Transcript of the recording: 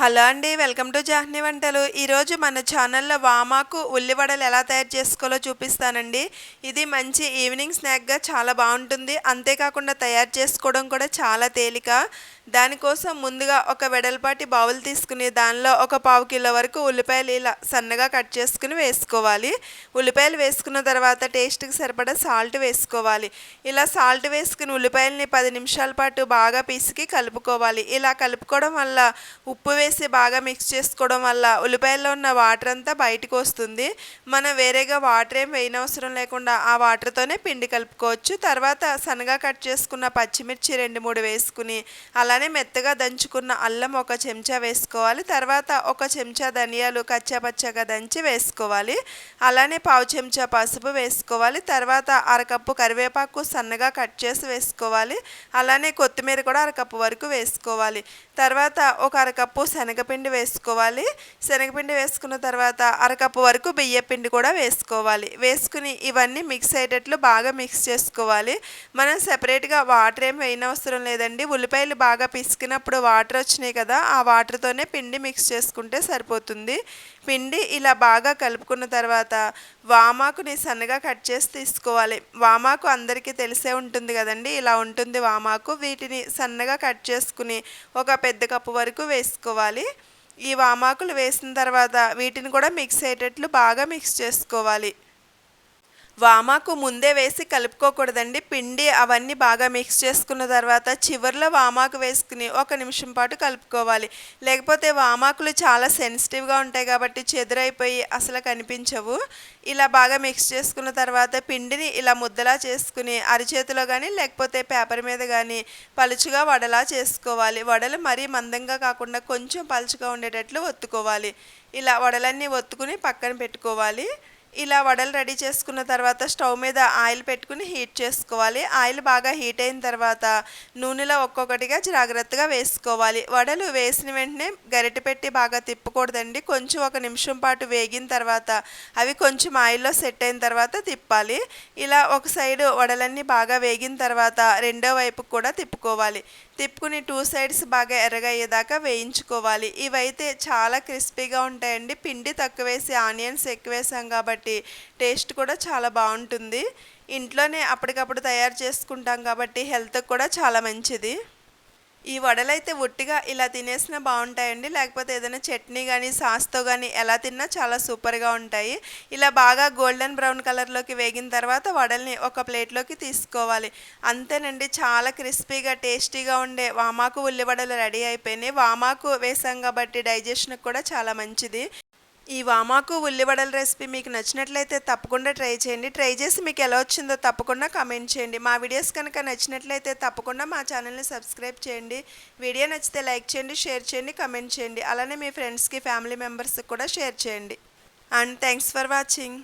Hello అండి welcome to Jahni వంటలు. ఈరోజు మన ఛానల్లో వామాకు ఉల్లివడలు ఎలా తయారు చేసుకోవాలో చూపిస్తానండి. ఇది మంచి ఈవినింగ్ స్నాక్గా చాలా బాగుంటుంది. అంతేకాకుండా తయారు చేసుకోవడం కూడా చాలా తేలిక. దానికోసం ముందుగా ఒక వెడల్పాటి బౌల్ తీసుకుని దానిలో ఒక పావు కిలో వరకు ఉల్లిపాయలు ఇలా సన్నగా కట్ చేసుకుని వేసుకోవాలి. ఉల్లిపాయలు వేసుకున్న తర్వాత టేస్ట్కి సరిపడా సాల్ట్ వేసుకోవాలి. ఇలా సాల్ట్ వేసుకుని ఉల్లిపాయలని పది నిమిషాల పాటు బాగా పిసికి కలుపుకోవాలి. ఇలా కలుపుకోవడం వల్ల ఉప్పు వేసి బాగా మిక్స్ చేసుకోవడం వల్ల ఉల్లిపాయల్లో ఉన్న వాటర్ అంతా బయటకు వస్తుంది. మనం వేరేగా వాటర్ ఏం వేయనవసరం లేకుండా ఆ వాటర్తోనే పిండి కలుపుకోవచ్చు. తర్వాత సన్నగా కట్ చేసుకున్న పచ్చిమిర్చి రెండు మూడు వేసుకుని అలా అలానే మెత్తగా దంచుకున్న అల్లం ఒక చెంచా వేసుకోవాలి. తర్వాత ఒక చెంచా ధనియాలు కచ్చాపచ్చగా దంచి వేసుకోవాలి. అలానే పావు చెంచా పసుపు వేసుకోవాలి. తర్వాత అరకప్పు కరివేపాకు సన్నగా కట్ చేసి వేసుకోవాలి. అలానే కొత్తిమీర కూడా అరకప్పు వరకు వేసుకోవాలి. తర్వాత ఒక అరకప్పు శనగపిండి వేసుకోవాలి. శనగపిండి వేసుకున్న తర్వాత అరకప్పు వరకు బియ్యపిండి కూడా వేసుకోవాలి. వేసుకుని ఇవన్నీ మిక్స్ అయ్యేటట్లు బాగా మిక్స్ చేసుకోవాలి. మనం సెపరేట్గా వాటర్ ఏం వేయనవసరం లేదండి. ఉల్లిపాయలు బాగా పిసికినప్పుడు వాటర్ వచ్చినాయి కదా ఆ వాటర్తోనే పిండి మిక్స్ చేసుకుంటే సరిపోతుంది. పిండి ఇలా బాగా కలుపుకున్న తర్వాత వామాకుని సన్నగా కట్ చేసి తీసుకోవాలి. వామాకు అందరికీ తెలిసే ఉంటుంది కదండి ఇలా ఉంటుంది వామాకు. వీటిని సన్నగా కట్ చేసుకుని ఒక పెద్ద కప్పు వరకు వేసుకోవాలి. ఈ వామాకులు వేసిన తర్వాత వీటిని కూడా మిక్స్ అయ్యేటట్లు బాగా మిక్స్ చేసుకోవాలి. వామాకు ముందే వేసి కలుపుకోకూడదండి. పిండి అవన్నీ బాగా మిక్స్ చేసుకున్న తర్వాత చివరిలో వామాకు వేసుకుని ఒక నిమిషం పాటు కలుపుకోవాలి. లేకపోతే వామాకులు చాలా సెన్సిటివ్గా ఉంటాయి కాబట్టి చెదురైపోయి అసలు కనిపించవు. ఇలా బాగా మిక్స్ చేసుకున్న తర్వాత పిండిని ఇలా ముద్దలా చేసుకుని అరిచేతిలో కానీ లేకపోతే పేపర్ మీద కానీ పలుచుగా వడలా చేసుకోవాలి. వడలు మరీ మందంగా కాకుండా కొంచెం పలుచుగా ఉండేటట్లు ఒత్తుకోవాలి. ఇలా వడలన్నీ ఒత్తుకుని పక్కన పెట్టుకోవాలి. ఇలా వడలు రెడీ చేసుకున్న తర్వాత స్టవ్ మీద ఆయిల్ పెట్టుకుని హీట్ చేసుకోవాలి. ఆయిల్ బాగా హీట్ అయిన తర్వాత నూనెలో ఒక్కొక్కటిగా జాగ్రత్తగా వేసుకోవాలి. వడలు వేసిన వెంటనే గరిటె పెట్టి బాగా తిప్పకూడదండి. కొంచెం ఒక నిమిషం పాటు వేగిన తర్వాత అవి కొంచెం ఆయిల్లో సెట్ అయిన తర్వాత తిప్పాలి. ఇలా ఒక సైడ్ వడలన్నీ బాగా వేగిన తర్వాత రెండో వైపు కూడా తిప్పుకోవాలి. తిప్పుకుని టూ సైడ్స్ బాగా ఎర్రగయ్యేదాకా వేయించుకోవాలి. ఇవైతే చాలా క్రిస్పీగా ఉంటాయండి. పిండి తక్కువ వేసి ఆనియన్స్ ఎక్కువ వేసాం కాబట్టి టేస్ట్ కూడా చాలా బాగుంటుంది. ఇంట్లోనే అప్పటికప్పుడు తయారు చేసుకుంటాం కాబట్టి హెల్త్కి కూడా చాలా మంచిది. ఈ వడలైతే ఉట్టిగా ఇలా తినేసినా బాగుంటాయండి. లేకపోతే ఏదైనా చట్నీ కానీ సాస్తో కానీ ఎలా తిన్నా చాలా సూపర్గా ఉంటాయి. ఇలా బాగా గోల్డెన్ బ్రౌన్ కలర్లోకి వేగిన తర్వాత వడల్ని ఒక ప్లేట్లోకి తీసుకోవాలి. అంతేనండి చాలా క్రిస్పీగా టేస్టీగా ఉండే వామాకు ఉల్లివడలు రెడీ అయిపోయినాయి. వామాకు వేసాం కాబట్టి డైజెషన్కి కూడా చాలా మంచిది. ఈ వామాకు ఉల్లివడల రెసిపీ మీకు నచ్చినట్లయితే తప్పకుండా ట్రై చేయండి. ట్రై చేసి మీకు ఎలా వచ్చిందో తప్పకుండా కమెంట్ చేయండి. మా వీడియోస్ కనుక నచ్చినట్లయితే తప్పకుండా మా ఛానల్ని సబ్స్క్రైబ్ చేయండి. వీడియో నచ్చితే లైక్ చేయండి షేర్ చేయండి కమెంట్ చేయండి. అలానే మీ ఫ్రెండ్స్కి ఫ్యామిలీ మెంబర్స్కి కూడా షేర్ చేయండి. And thanks for watching